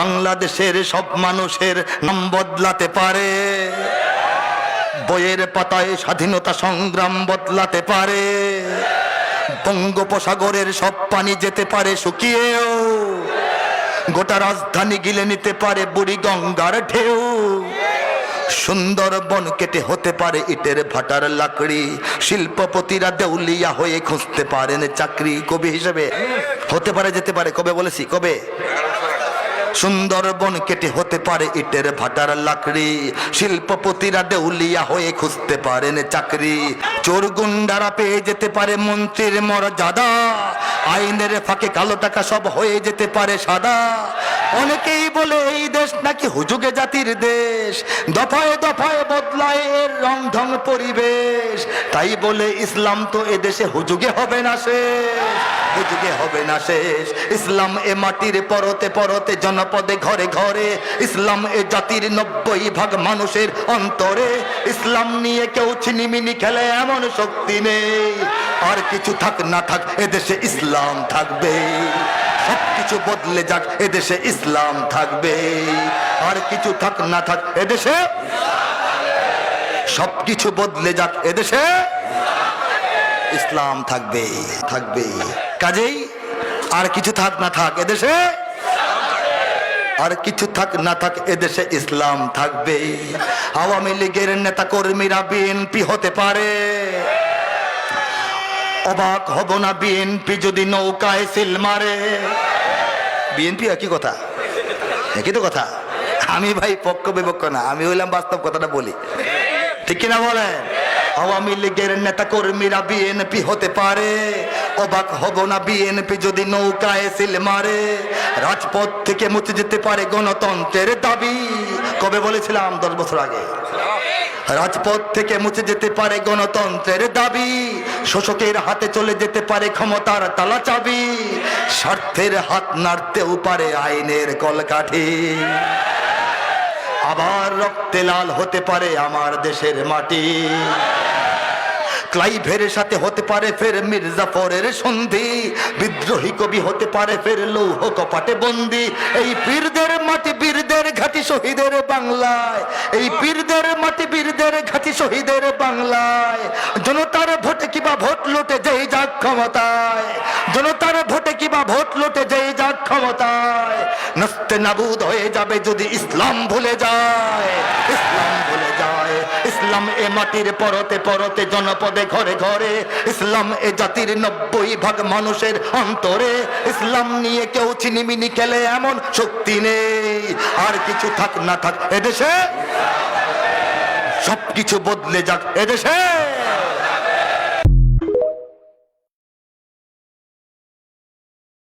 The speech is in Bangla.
বাংলাদেশের সব মানুষের নাম বদলাতে পারে। বইয়ের পাতায় স্বাধীনতা সংগ্রাম বদলাতে পারে। বঙ্গোপসাগরের সব পানি যেতে পারে শুকিয়েও। গোটা রাজধানী গিলে নিতে পারে বুড়ি গঙ্গার ঢেউ। সুন্দরবন কেটে হতে পারে ইটের ভাটার লাকড়ি। শিল্পপতিরা দেউলিয়া হয়ে খুঁজতে পারেন চাকরি কবি হিসেবে। হতে পারে, যেতে পারে, কবে বলেছি, কবে? সুন্দরবন কেটে হতে পারে ইটের ভাটার লাকড়ি। শিল্পপতিরা দেউলিয়া হয়ে খুঁজতে পারেন চাকরি। চোর গুন্ডারা পেয়ে যেতে পারে মন্ত্রীর মর্যাদা। আইনের ফাঁকে কালো টাকা সব হয়ে যেতে পারে সাদা। অনেকেই বলে এই দেশ নাকি হুজুগে জাতির দেশ। দফায় দফায় বদলায় এর রং ঢং পরিবেশ। তাই বলে ইসলাম তো এ দেশে হুজুগে হবে না শেষ। হুজুগে হবে না শেষ। ইসলাম এ মাটির পরতে পরতে জনপদে ঘরে ঘরে। ইসলাম এ জাতির নব্বই ভাগ মানুষের অন্তরে। ইসলাম নিয়ে কেউ ছিনিমিনি খেলে এমন শক্তি নেই। আর কিছু থাক না থাক এদেশে ইসলাম থাকবে। সব কিছু বদলে যাক, এদেশে ইসলাম থাকবে। আর কিছু থাক না থাক, এদেশে সব কিছু বদলে যাক, এদেশে ইসলাম থাকবে থাকবে। কাজেই আর কিছু থাক না থাক, এদেশে আর কিছু থাক না থাক, এদেশে ইসলাম থাকবে। আওয়ামী লীগের নেতা কর্মীরা বিএনপি হতে পারে। অবাক হব না বিএনপি যদি নৌকায় সিল মারে। বিএনপি একই কথা। একই তো কথা। আমি ভাই পক্ষ বিপক্ষ না, আমি হইলাম বাস্তব কথাটা বলি। ঠিক কিনা বলেন? আওয়ামী লীগের নেতা কর্মীরা বিএনপি হতে পারে। অবাক হব না বিএনপি যদি নৌকায় সিল মারে। রাজপথ থেকে মুছে যেতে পারে গণতন্ত্রের দাবি। কবে বলেছিলাম? দশ বছর আগে। রাজপথ থেকে মুছে যেতে পারে গণতন্ত্রের দাবি। শোষকের হাতে চলে যেতে পারে ক্ষমতার তালা চাবি। স্বার্থের হাত নাড়তেও পারে আইনের কলকাঠি। আবার রক্তে লাল হতে পারে আমার দেশের মাটি। ক্লাইভের সাথে হতে পারে ফের মির্জাফরের সন্ধি। বিদ্রোহী কবি হতে পারে ফের লৌহ কপাটে বন্দি। এই পীরদের মাটি বীরদের ঘাটি শহীদের বাংলায় এই পীরদের মাটি বীরদের ঘাটি শহীদের বাংলায়। জনতার ভোটে কিবা ভোট লুটে, যেই যাক ক্ষমতায়। জনতার ভোটে কিবা ভোট লুটে, যেই যাক ক্ষমতায়। নস্তে নাবুদ হয়ে যাবে যদি ইসলাম ভুলে যায়। ইসলাম ভুলে যায়। ইসলাম এ মাটির পরতে পরতে জনপদে ঘরে ঘরে। ইসলাম এ জাতির নব্বই ভাগ মানুষের অন্তরে। ইসলাম নিয়ে কেউ চিনিমিনি খেলে এমন শক্তি নেই। আর কিছু থাক না থাক এদেশে সব কিছু বদলে যাক এদেশে।